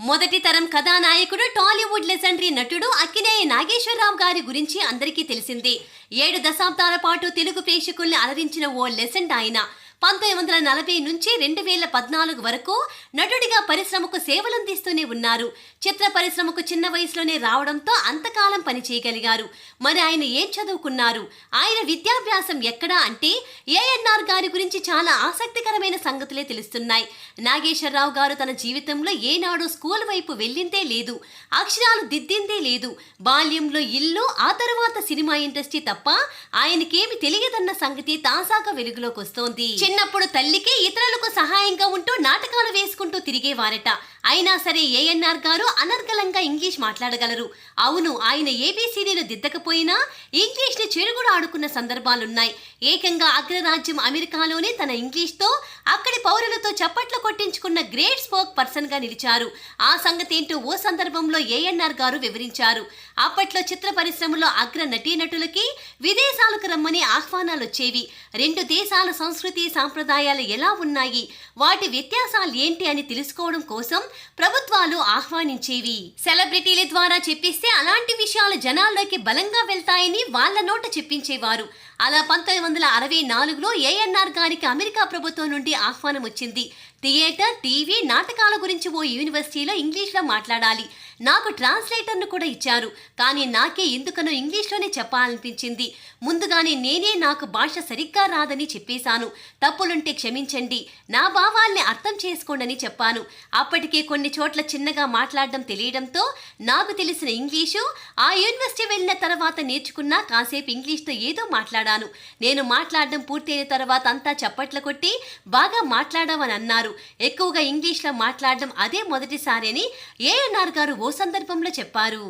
మొదటి తరం కథానాయకుడు టాలీవుడ్ లెజెండరీ నటుడు అక్కినేయ నాగేశ్వరరావు గారి గురించి అందరికీ తెలిసింది. ఏడు దశాబ్దాల పాటు తెలుగు ప్రేక్షకుల్ని అలరించిన ఓ లెజెండ్ ఆయన. పంతొమ్మిది వందల నలభై నుంచి రెండు వేల పద్నాలుగు వరకు నటుడిగా పరిశ్రమకు సేవలందిస్తూనే ఉన్నారు. చిత్ర పరిశ్రమకు చిన్న వయసులోనే రావడంతో అంతకాలం పనిచేయగలిగారు. మరి ఆయన ఏం చదువుకున్నారు? ఆయన విద్యాభ్యాసం ఎక్కడా అంటే ఏఎన్ఆర్ గారి గురించి చాలా ఆసక్తికరమైన సంగతులే తెలుస్తున్నాయి. నాగేశ్వరరావు గారు తన జీవితంలో ఏనాడు స్కూల్ వైపు వెళ్ళిందే లేదు. అక్షరాలు దిద్దిందే లేదు. బాల్యంలో ఇల్లు ఆ తర్వాత సినిమా ఇండస్ట్రీ తప్ప ఆయనకేమి తెలియదన్న సంగతి తాజాగా వెలుగులోకి వస్తోంది. చిన్నప్పుడు తల్లికి ఇతరులకు సహాయంగా ఉంటూ నాటకాలు వేసుకుంటూ తిరిగేవారట. అయినా సరే ఏఎన్ఆర్ గారు అనర్గళంగా ఇంగ్లీష్ మాట్లాడగలరు. అవును ఆయన ఏబీసీడీలు దిద్దకపోయినా ఇంగ్లీష్ని ఆడుకున్న సందర్భాలున్నాయి. ఏకంగా రాజ్యం అమెరికాలోనే తన ఇంగ్లీష్తో అక్కడి పౌరులతో చప్పట్లు కొట్టించుకున్న గ్రేట్ స్పోక్ పర్సన్గా నిలిచారు. ఆ సంగతి ఏంటో ఓ సందర్భంలో ఏఎన్ఆర్ గారు వివరించారు. అప్పట్లో చిత్ర పరిశ్రమలో అగ్ర నటీనటులకి విదేశాలకు రమ్మని ఆహ్వానాలు వచ్చేవి. రెండు దేశాల సంస్కృతి సాంప్రదాయాలు ఎలా ఉన్నాయి? వాటి వ్యత్యాసాలు ఏంటి అని తెలుసుకోవడం కోసం ప్రభుత్వాలు ఆహ్వానించేవి. సెలబ్రిటీల ద్వారా చెప్పిస్తే అలాంటి విషయాలు జనాల్లోకి బలంగా వెళ్తాయని వాళ్ళ నోట చెప్పించేవారు. అలా పంతొమ్మిది వందల అరవై నాలుగులో ఏఎన్ఆర్ గారికి అమెరికా ప్రభుత్వం నుండి ఆహ్వానం వచ్చింది. థియేటర్ టీవీ నాటకాల గురించి ఓ యూనివర్సిటీలో ఇంగ్లీష్లో మాట్లాడాలి. నాకు ట్రాన్స్లేటర్ను కూడా ఇచ్చారు. కానీ నాకే ఎందుకనో ఇంగ్లీష్లోనే చెప్పాలనిపించింది. ముందుగానే నేనే నాకు భాష సరిగ్గా రాదని చెప్పేశాను. తప్పులుంటే క్షమించండి. నా భావాల్ని అర్థం చేసుకోండని చెప్పాను. అప్పటికే కొన్ని చోట్ల చిన్నగా మాట్లాడడం తెలియడంతో నాకు తెలిసిన ఇంగ్లీషు ఆ యూనివర్సిటీ వెళ్ళిన తర్వాత నేర్చుకున్నా కాసేపు ఇంగ్లీష్తో ఏదో మాట్లాడాను. నేను మాట్లాడడం పూర్తయిన తర్వాత అంతా చప్పట్ల కొట్టి బాగా మాట్లాడావని అన్నారు. ఎక్కువగా ఇంగ్లీష్లో మాట్లాడడం అదే మొదటిసారి అని ఏఎన్ఆర్ గారు ఓ సందర్భంలో చెప్పారు.